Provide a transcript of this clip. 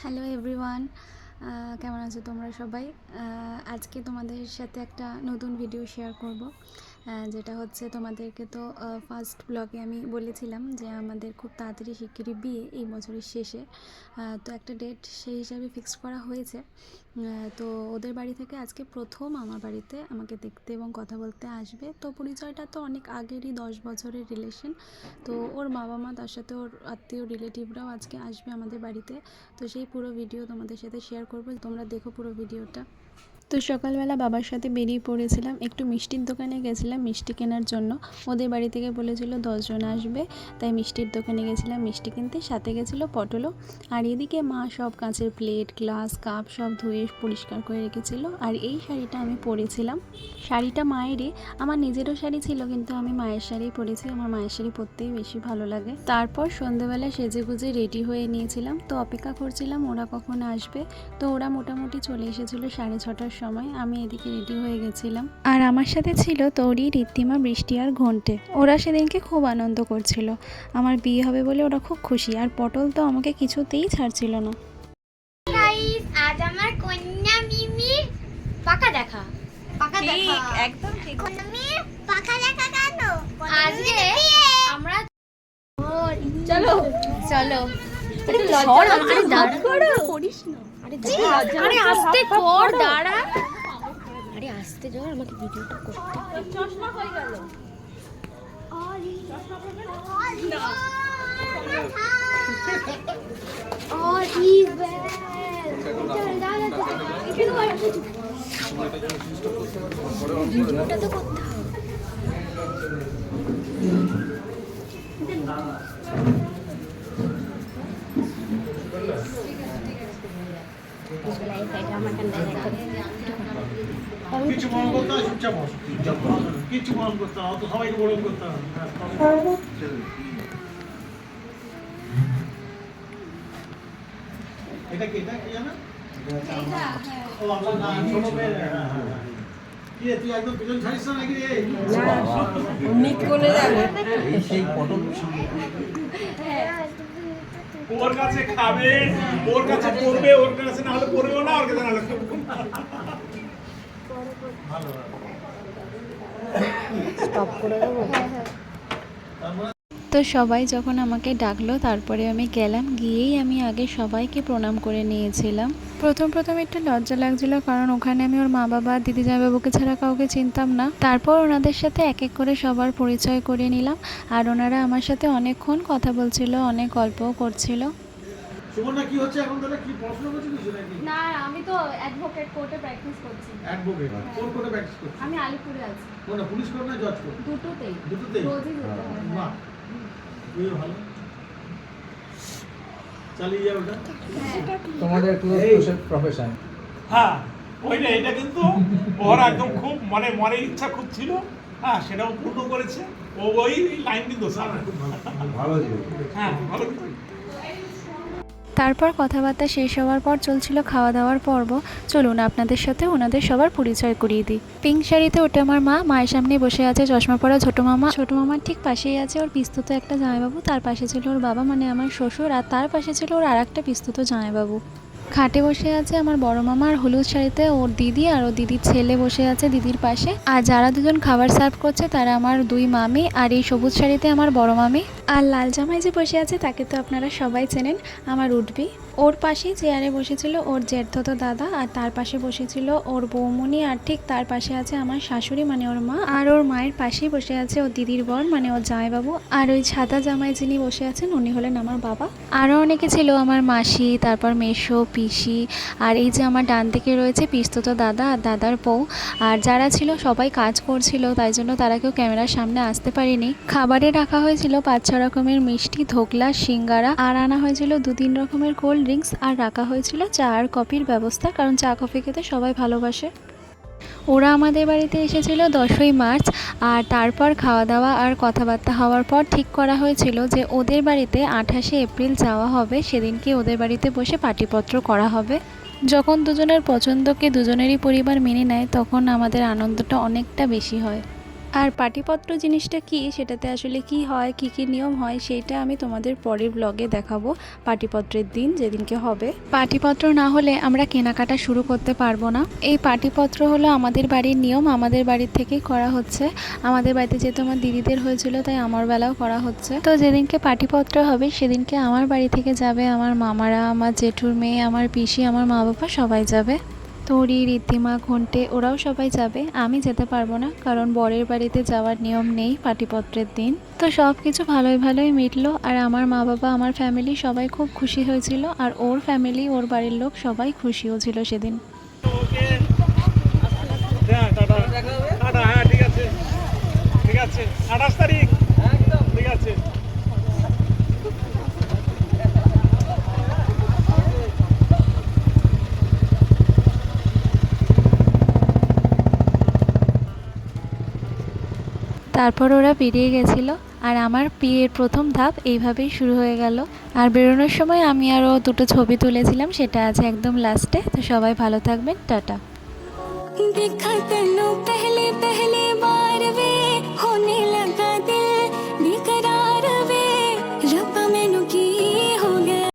Hello everyone কেমন আছো তোমরা সবাই? আজকে তোমাদের সাথে একটা নতুন ভিডিও শেয়ার করব। যেটা হচ্ছে তোমাদেরকে তো ফার্স্ট ব্লগে আমি বলেছিলাম যে আমাদের খুব তাড়াতাড়ি শিগগিরই বিয়ে এই বছরের শেষে। তো একটা ডেট সেই হিসাবে ফিক্স করা হয়েছে। তো ওদের বাড়ি থেকে আজকে প্রথম আমার বাড়িতে আমাকে দেখতে এবং কথা বলতে আসবে। তো পরিচয়টা তো অনেক আগেরই, দশ বছরের রিলেশন তো ওর বাবা মা তার সাথে ওর আত্মীয়, রিলেটিভরাও আজকে আসবে আমাদের বাড়িতে। তো সেই পুরো ভিডিও তোমাদের সাথে শেয়ার করব। তোমরা দেখো পুরো ভিডিওটা তো সকালবেলা বাবার সাথে বেরিয়ে পড়েছিলাম। একটু মিষ্টির দোকানে গেছিলাম মিষ্টি কেনার জন্য। ওদের বাড়ি থেকে বলেছিল দশজন আসবে। তাই মিষ্টির দোকানে গেছিলাম মিষ্টি কিনতে। সাথে গেছিল পটলও। আর এদিকে মা সব কাঁচের প্লেট গ্লাস কাপ সব ধুয়ে পরিষ্কার করে রেখেছিল। আর এই শাড়িটা আমি পরেছিলাম। শাড়িটা মায়েরই। আমার নিজেরও শাড়ি ছিল, কিন্তু আমি মায়ের শাড়ি পরেছি। আমার মায়ের শাড়ি পরতেই বেশি ভালো লাগে। তারপর সন্ধ্যেবেলা সেজে গুজে রেডি হয়ে নিয়েছিলাম। তো অপেক্ষা করছিলাম ওরা কখন আসবে। তো ওরা মোটামুটি চলে এসেছিল সাড়ে ছটার সময় আমি এদিকে রেডি হয়ে গেছিলাম। আর আমার সাথে ছিল তৌরি ঋদ্ধিমা বৃষ্টি আর ঘন্টে। ওরা সেদিনকে খুব আনন্দ করছিল। আমার বিয়ে হবে বলে ওরা খুব খুশি আর পটল তো আমাকে কিছুতেই ছাড়ছিল না। গাইস আজ আমার কন্যা মিমির পাকা দেখা। পাকা দেখা। একদম ঠিক। মিমির পাকা দেখা কেন? আজকে আমরা চলো। চলো। সর আরে দাঁড়া। করো করিস না। আরে আস্তে কর দাঁড়া। আরে আস্তে জোর আমাকে ভিডিওটা করতে। চশমা ভিডিওটা তো করতে হবে। কিছু মনে করতে হয় চুপচাপ কিছু মনে করতে হয় অত সবাইকে বরণ করতে হবে এটা কি এটা কি জানো? ও আপনার না ছোট মেয়ে হ্যাঁ, হ্যাঁ, তুই একদম পিছন ছাড়িস না নাকি রে নিক করে যাবে ওর কাছে খাবে ওর কাছে পড়বে ওর কাছে না হলে পড়বেও না ওর কাছে না হলে খাবেও না। ভালো ভালো। তো সবাই যখন আমাকে ডাকলো তারপরে আমি গেলাম গিয়েই আমি আগে সবাইকে প্রণাম করে নিয়েছিলাম। প্রথম প্রথম একটু লজ্জা লাগছিল কারণ ওখানে আমি ওর মা বাবা দিদি জামাইবাবুকে ছাড়া কাউকে চিনতাম না। তারপর ওনাদের সাথে এক এক করে সবার পরিচয় করে নিলাম আর ওনারা আমার সাথে অনেকক্ষণ কথা বলছিল অনেক গল্পও করছিল। সুবর্ণা কি হচ্ছে এখন তাহলে? কি পড়াশোনা করছিস কিছু নাকি? না আমি তো অ্যাডভোকেট কোর্টে প্র্যাকটিস করছি। অ্যাডভোকেট কোন কোর্টে প্র্যাকটিস করছিস? আমি আলিপুরে আছি। কোন পুলিশ কোর্ট না জজ কোর্ট দুটোতেই। দুটোতেই? রোজই যেতে হয় বাহ। খুবই ভালো। চালিয়ে যাও ওটা। তোমাদের ক্লোজ প্রফেশন হ্যাঁ ওইটা এটা কিন্তু ওর একদম খুব মানে মনের ইচ্ছা খুব ছিল। হ্যাঁ সেটাও পূর্ণ করেছে। ও ওই লাইন কিন্তু সামনে ভালো ভালো হ্যাঁ ভালো কিন্তু। তারপর কথাবার্তা শেষ হওয়ার পর চলছিল খাওয়া দাওয়ার পর্ব। চলুন আপনাদের সাথে ওনাদের সবার পরিচয় করিয়ে দিই। পিঙ্ক শাড়িতে ওটা আমার মা, মায়ের সামনে বসে আছে চশমা পরা ছোটো মামা। ছোটো মামার ঠিক পাশেই আছে ওর পিস্তুত একটা জামাইবাবু, তার পাশে ছিল ওর বাবা মানে আমার শ্বশুর, আর তার পাশে ছিল ওর আর একটা পিস্তুত জামাইবাবু। খাটে বসে আছে আমার বড় মামা, আর হলুদ শাড়িতে ওর দিদি, আর ওর দিদির ছেলে বসে আছে দিদির পাশে। আর যারা দুজন খাবার সার্ভ করছে, তারা আমার দুই মামি, আর এই সবুজ শাড়িতে আমার বড় মামি। আর লাল জামাই যে বসে আছে, তাকে তো আপনারা সবাই চেনেন, আমার উঠবি ওর পাশেই চেয়ারে বসেছিল ওর জেঠতো দাদা, আর তার পাশে বসেছিল ওর বৌমনি আর ঠিক তার পাশে আছে আমার শাশুড়ি মানে ওর মা। আর ওর মায়ের পাশেই বসে আছে ওর দিদির বর মানে ওর জামাইবাবু। আর ওই ছাতা জামাই যিনি বসে আছেন, উনি হলেন আমার বাবা। আরও অনেকে ছিল আমার মাসি, তারপর মেশো, পিসি, আর এই যে আমার ডান দিকে রয়েছে পিস্তত দাদা আর দাদার বউ। আর যারা ছিল সবাই কাজ করছিল, তাই জন্য তারা কেউ ক্যামেরার সামনে আসতে পারেনি। খাবারে রাখা হয়েছিল পাঁচ ছ রকমের মিষ্টি, ধোকলা, সিঙ্গারা, আর আনা হয়েছিল দু তিন রকমের কোল্ড ড্রিঙ্কস, আর রাখা হয়েছিল চা আর কফির ব্যবস্থা, কারণ চা কফি খেতে সবাই ভালোবাসে। ওরা আমাদের বাড়িতে এসেছিল দশই মার্চ, আর তারপর খাওয়া দাওয়া আর কথাবার্তা হওয়ার পর ঠিক করা হয়েছিল যে ওদের বাড়িতে আঠাশে এপ্রিল যাওয়া হবে সেদিনকে ওদের বাড়িতে বসে পাটিপত্র করা হবে। যখন দুজনের পছন্দকে দুজনেরই পরিবার মেনে নেয়, তখন আমাদের আনন্দটা অনেকটা বেশি হয়। আর পাটিপত্র জিনিসটা কি? সেটাতে আসলে কি হয়, কি কি নিয়ম হয়, সেটা আমি তোমাদের পরের ব্লগে দেখাবো পাটিপত্রের দিন, যেদিনকে হবে। পাটিপত্র না হলে আমরা কেনাকাটা শুরু করতে পারব না। এই পাটিপত্র হলো আমাদের বাড়ির নিয়ম, আমাদের বাড়ির থেকেই করা হচ্ছে। আমাদের বাড়িতে যেহেতু আমার দিদিদের হয়েছিল, তাই আমার বেলাও করা হচ্ছে। তো যেদিনকে পাটিপত্র হবে, সেদিনকে আমার বাড়ি থেকে যাবে আমার মামারা, আমার জেঠুর মেয়ে, আমার পিসি, আমার মা বাবা সবাই যাবে। তরি রীতিমা ঘন্টে ওরাও সবাই যাবে। আমি যেতে পারব না কারণ বরের বাড়িতে যাওয়ার নিয়ম নেই পাটিপত্রের দিন। তো সব কিছু ভালোই ভালোই মিটলো আর আমার মা বাবা আমার ফ্যামিলি সবাই খুব খুশি হয়েছিল আর ওর ফ্যামিলি ওর বাড়ির লোক সবাই খুশিও ছিল সেদিন। হ্যাঁ হ্যাঁ ঠিক আছে। ঠিক আছে। আঠাশ তারিখ। ঠিক আছে। তারপর ওরা বেরিয়ে গেছিল। আর আমার বিয়ের প্রথম ধাপ এইভাবেই শুরু হয়ে গেল। আর বেরোনোর সময় আমি আরও দুটো ছবি তুলেছিলাম, সেটা আছে একদম লাস্টে। তো সবাই ভালো থাকবেন, টাটা।